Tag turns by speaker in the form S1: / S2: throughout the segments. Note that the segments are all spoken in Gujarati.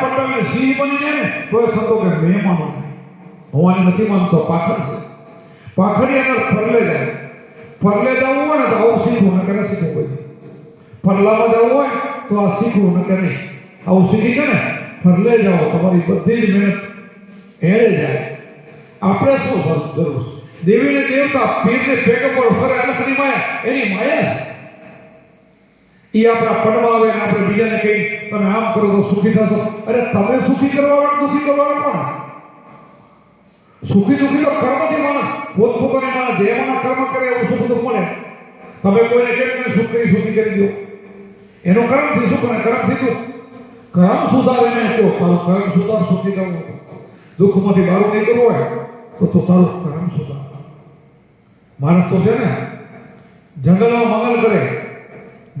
S1: પટાવીને સિંહ બની જાય ને, તો એ થતો કે મેં માનો. હું આને નથી માનતો, પાખડ છે. પાખડી આગળ ફરલે જાય. ફરલે જવું હોય ને તો આવું શીખવું ન કરે શીખવું કોઈ. ફરલામાં જવું હોય તો આ શીખવું ન કરે આવું શીખી કે ને ફરલે જાઓ, તમારી બધી જ મહેનત એળે જાય. આપણે શું જરૂર દેવીને દેવતા પીરને ફેંક પર ફરે અનખની માયા, એની માયા છે. એ આપણા પડવા આવે આપણે બીજાને કહી તમે આમ કરો તો સુખી થશો. અરે તમે સુખી કરવા દુઃખી દુખી કરવા વાળા કોણ? સુખી દુઃખી તો કર્મથી માણસ. પોતપોતાને માણસ જેવાના કર્મ કરે એવું સુખ દુઃખ મળે. તમે કોઈને કે સુખ કરી, સુખી કરી દો. એનો કર્મથી સુખ અને કર્મથી દુઃખ કર્મ સુધારીને કહો તારું કર્મ સુધાર, સુખી થવું દુઃખમાંથી બહાર નીકળવું હોય, તો તો તારું કર્મ સુધાર. માણસ તો છે ને, જંગલમાં મંગલ કરે.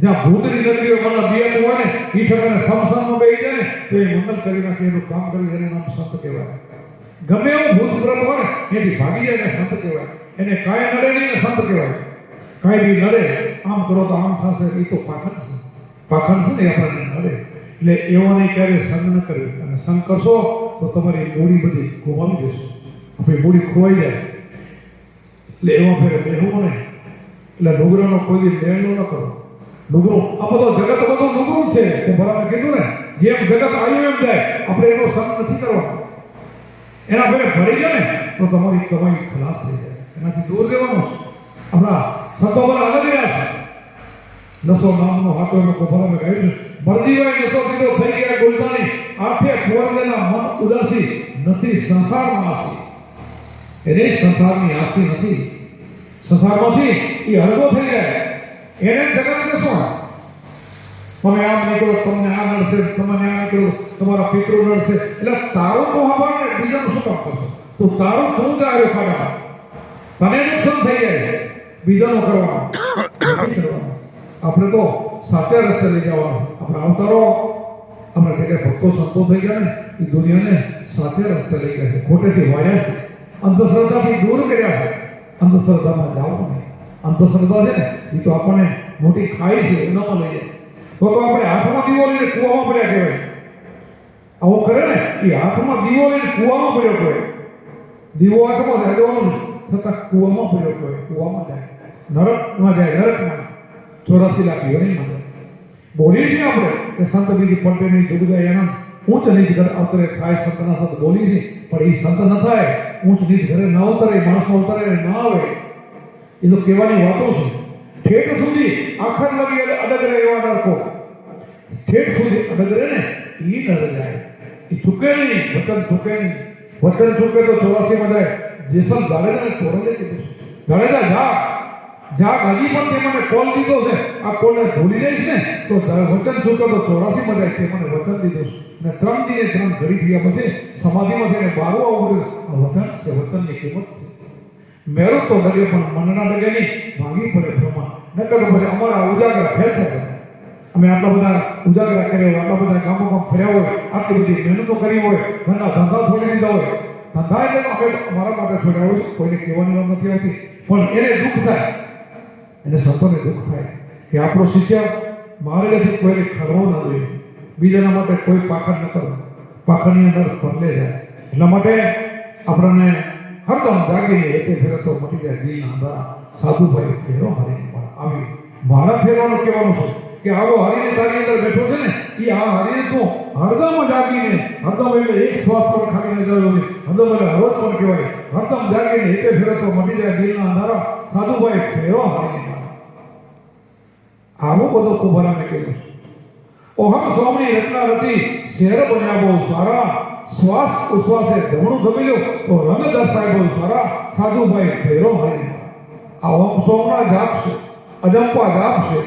S1: જ્યાં ભૂતની નગરીઓ મતલબ બેતું હોય ને એ ઠેકાને સમસાનમાં બેસી જાય ને, તો એ મંગલ કરી નાખે, એનું કામ કરી એને નામ સંત કહેવાય. ગમે એવું ભૂત પ્રત હોય, એથી ભાગી જાય એને સંત કહેવાય. એને કાંઈ નડે નહીં ને સંત કહેવાય. કાંઈ બી નડે, આમ કરો તો આમ થશે એ તો પાખંડ છે. પાખંડ છે ને આપણને નડે. એટલે એવાને ક્યારે સંગ ન કરવી અને સંગ કરશો, તો તમારી મૂડી બધી ખોવાની દેશો આપણી મૂડી ખોવાઈ જાય. એટલે એવા ફેરે બેહવું નહીં. એટલે ડુંગરાનો કોઈ દી લેણો ન કરો. ડુંગરો આ બધો જગત બધું ડુંગરું છે. તે ભરાને કીધું ને જેમ જગત આવ્યું એમ જાય, આપણે એનો સંગ નથી કરવાનો. એના ફેરે ભરી જાય ને, તો તમારી કમાઈ ખલાસ થઈ જાય. એનાથી દૂર રહેવાનું. આપણા સંતો પર અલગ રહ્યા છે. નસો નામનો હાથો એનો કોફરામાં ગાયું છે. મરજીભાઈ નસો કીધો થઈ ગયા ગોલતાની આંખે ખોરલેલા મન ઉદાસી, નથી સંસારમાં આસી. એને સંસારની આસી નથી. સંસારમાંથી એ હળવો થઈ જાય. એને જગતને શું તમે આમ નીકળો, તમને આ નડશે, તમને આ નીકળો, તમારા પિતૃ નડશે. એટલે તારું તો હવા ને બીજાનું શું કામ કરશો? તો તારું તું જ આવ્યો ખાડા તને નુકસાન થઈ જાય. બીજાનું કરવાનું. આપણે તો સાચે રસ્તે લઈ જવાનું. આપણે અવતારો આપણે જગ્યાએ ભક્તો સંતો થઈ ગયા ને, એ દુનિયાને સાચે રસ્તે લઈ ગયા છે. ખોટેથી વાળ્યા છે. અંધશ્રદ્ધાથી દૂર કર્યા છે. અંધશ્રદ્ધામાં જાઓ નહીં અંધશ્રદ્ધા છે ને એ તો આપણને મોટી ખાઈ છે એનામાં લઈ જાય. તો તો આપણે હાથમાં દીવો લઈને કૂવામાં પડ્યા કહેવાય. આવું કરે ને એ હાથમાં દીવો લઈને કૂવામાં પડ્યો કહેવાય. દીવો હાથમાં જાગવાનું છતાં કૂવામાં પડ્યો કહેવાય, કૂવામાં જાય. નરકમાં જાય, નરકમાં. ચોરાસી લાખ યોની મળે બોલીએ છીએ આપણે કે સંત બીજી પટેલની જાય એના ઊંચ નીચ ઘર અવતરે થાય, સંતના સંત બોલી છે પણ એ સંત ન થાય, ઊંચ નીચ ઘરે ન ઉતરે માણસનો ઉતરે ન આવે. એ તો કહેવાની વાતો છે. ઠેઠ સુધી આખર લગી એટલે અડગ રહે એવા નરકો. ઠેઠ સુધી અડગ રહે ને એ નર જાય એ ચૂકે નહીં વચન ચૂકે નહીં. વચન ચૂકે તો ચોરાસીમાં જાય જેસલ જાડેજાને તોરણે કીધું જાડેજા, જા. જા, ગાજી પણ તે મને કોલ દીધો છે. આ કોલને ભૂલી જઈશ ને, તો વચન ચૂકે તો ચોરાસીમાં જાય તે મને વચન દીધો છે. ને ત્રણ દિને ત્રણ ઘડી થયા પછી, સમાધિમાં થઈને બારું આવું વતન છે વચનની કિંમત છે. મેરું તો ડગે પણ મનના લગે નહીં ભાંગી પડે પ્રમાણ નકર તો અમારા ઉજાગરા ફેર થાય અમે આટલા બધા ઉજાગરા કર્યા હોય, આટલા બધા ગામોમાં ફર્યા હોય, આટલી બધી મહેનતો કરી હોય, ઘરના ધંધા છોડી દીધા હોય. ધંધા એટલે આપણે અમારા માટે છોડ્યા હોય કોઈને કહેવાની વાત નથી આવતી. પણ એને દુઃખ થાય. એને સંતોને દુઃખ થાય કે આપણો શિષ્ય માર્ગથી કોઈને ખરવો ના જોઈએ. બીજાના માટે કોઈ પાખંડ ન કરવું પાખંડની અંદર પરલે જાય. એટલા માટે આપણને હરદમ જાગીને એકે ફેરે તો મટી જાય દિલના અંધારા. સાધુભાઈ ફેરો હરીને પણ આવી મારા ફેરવાનું કહેવાનું છે કે આવો હરીને તારી અંદર બેઠો છે ને એ આ હરીને તો હરદમ જાગીને, હરદમ એટલે એક શ્વાસ પણ ખાલીને જતો નથી હરદમ એટલે હરદ પણ કહેવાય. હરદમ જાગીને એકે ફેરે તો મટી જાય દિલના અંધારા. સાધુભાઈ ફેરો હરીને આવો બધો કુંભારાને કહ્યું. છે ઓહમ સ્વામી રચના રચી શેર બન્યા બહુ સારા. શ્વાસ ઉશ્વાસે ધમણું ગમેલું તો રંગ દર્શાય બહુ સારા, સાધુભાઈ ફેરો હરી. આ ઓમ સોમના જાપ છે, અજંપા જાપ છે,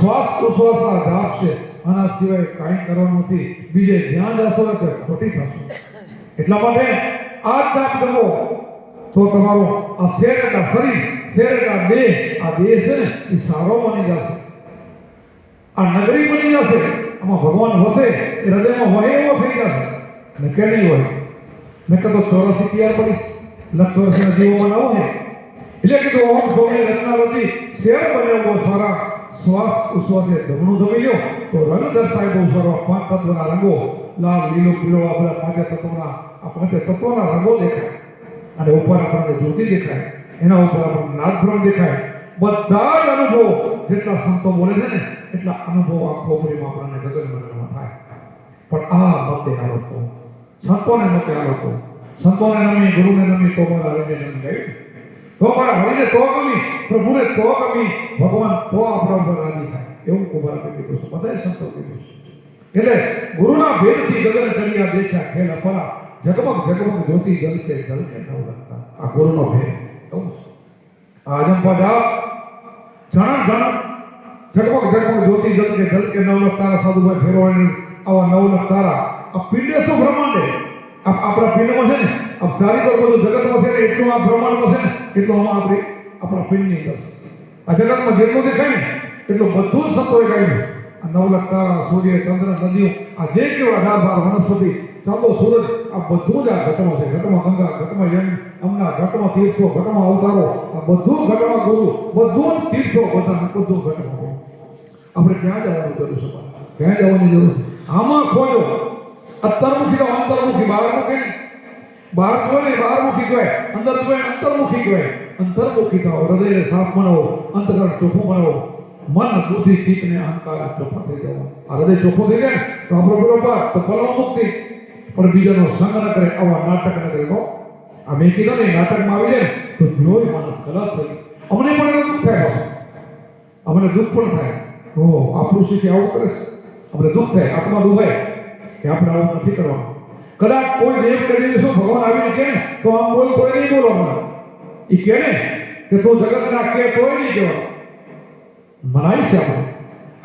S1: શ્વાસ ઉશ્વાસના જાપ છે. આના સિવાય કાંઈ કરવાનું નથી. બીજે ધ્યાન જશો કે ખોટી થશે. એટલા માટે આ જાપ કરવો. તો તમારો આ શેર કા શરીર, શેર એટલા દેહ, આ દેહ છે ને, એ સારો બની જશે. આ નગરી બની જશે. આમાં ભગવાન વસે, એ હૃદયમાં હોય એવો થઈ જશે. ને કે નહીં હોય મેં કીધું ચોરસી તૈયાર પડી લક્ષ વર્ષના જીવો બનાવો ને એટલે કીધું ઓમ સોમે રત્નાવતી શેર બન્યો બહુ સારા શ્વાસ ઉશ્વાસે ધમણું જમી લ્યો તો રંગ દર્શાય બહુ સારો પાંચ તત્વના રંગો લાલ લીલો પીળો આ બધા પાંચે તત્વોના આ પાંચે તત્વોના રંગો દેખાય અને ઉપર આપણને જ્યોતિ દેખાય એના ઉપર આપણને નાગભ્રમ દેખાય બધા જ અનુભવો જેટલા સંતો બોલે છે ને એટલા અનુભવો આખો ઉપરીમાં આપણને ગગન મગનમાં થાય પણ આ મતે આ લોકો સંતોને મતે આ લોકો. સંતોને નમી, ગુરુને નમી, તો મારા હરિને નમી ગયું તો મારા હરિને તો ગમી, પ્રભુને તો ગમી, ભગવાન તો આપણા ઉપર રાજી થાય. એવું કુમાર કીધું છે બધાય સંતો કીધું. છે એટલે ગુરુના ભેદથી ગગન ચડિયા દેખ્યા ખેલ અપરા જગમગ જગમગ જ્યોતિ જલકે જલકે નવ લગતા આ ગુરુનો ભેદ. એવું આ અજંપા જાઓ. જણ જણ જગમગ જગમગ જ્યોતિ જલતે જલતે નવ લગતા સાધુભાઈ ફેરવાણી આવા નવ લગતારા આ પિંડે શું બ્રહ્માંડ આપણા પિંડમાં છે ને, આ કરો બધું જગતમાં છે ને, એટલું આ બ્રહ્માંડમાં છે ને, એટલું આમાં આપણી, આપણા પિંડની અંદર આ જગતમાં જેટલું દેખાય ને, એટલું બધું સંતોએ કહ્યું આ નવલખ સૂર્ય, ચંદ્ર, નદીઓ, આ જે કેવા અઢાર બાર વનસ્પતિ, ચાંદો, સૂરજ, આ બધું જ આ ઘટમાં છે. ઘટમાં ગંગા, ઘટમાં યમ અમના ઘટમાં તીર્થો, ઘટમાં અવતારો, આ બધું ઘટમાં ગુરુ, બધું જ તીર્થો બધા બધું ઘટમાં આપણે ક્યાં જવાનું જરૂર છે? ક્યાં જવાની જરૂર છે? આમાં ખોજો અંતર્મુખી તો અંતર્મુખી બહારમુખી નહીં. બહાર જોવે ને બહારમુખી કહેવાય અંદર જોવે ને અંતર્મુખી કહેવાય અંતર્મુખી થાઓ હૃદયને સાફ બનાવો અંતકરણ ચોખ્ખું બનાવો મન બુદ્ધિ ચિત્ત ને અહંકાર ચોખ્ખા થઈ જવા આ હૃદય ચોખ્ખું થઈ જાય ને તો આપણો પેલો પાક તો ફલમાં મુક્તિ પણ બીજાનો સંગ ન કરે આવા નાટક ન કરે તો આ મેં કીધું ને એ નાટકમાં આવી જાય ને તો જોઈ માણસ ખલાસ થઈ અમને પણ એવું દુઃખ થાય પાછું. અમને દુઃખ પણ થાય ઓ આપણું શિષ્ય આવું કરે છે આપણે દુઃખ થાય આત્મા દુભાય કે આપણે આવું નથી કરવાનું. કદાચ કોઈ દેવ કરી શું ભગવાન આવીને કહે ને તો આમ બોલ, તોય નહીં બોલો મને. એ કહે ને કે તું જગત ના કે તોય નહીં કહેવાનું મનાય છે આપણે.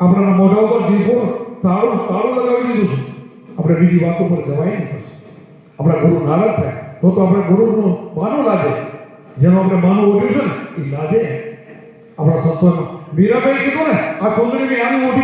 S1: આપણા મોઢા ઉપર જીભો તાળું તાળું લગાવી દીધું છે. આપણે બીજી વાતો પર જવાય નહીં પછી આપણા ગુરુ નારાજ થાય. તો તો આપણે ગુરુનું માનું લાગે. જેનું આપણે માનું ઉઠ્યું છે ને એ લાગે. આપણા સંતોનો મીરાબાઈ કીધું ને, આ ચૂંટણી આની મોટી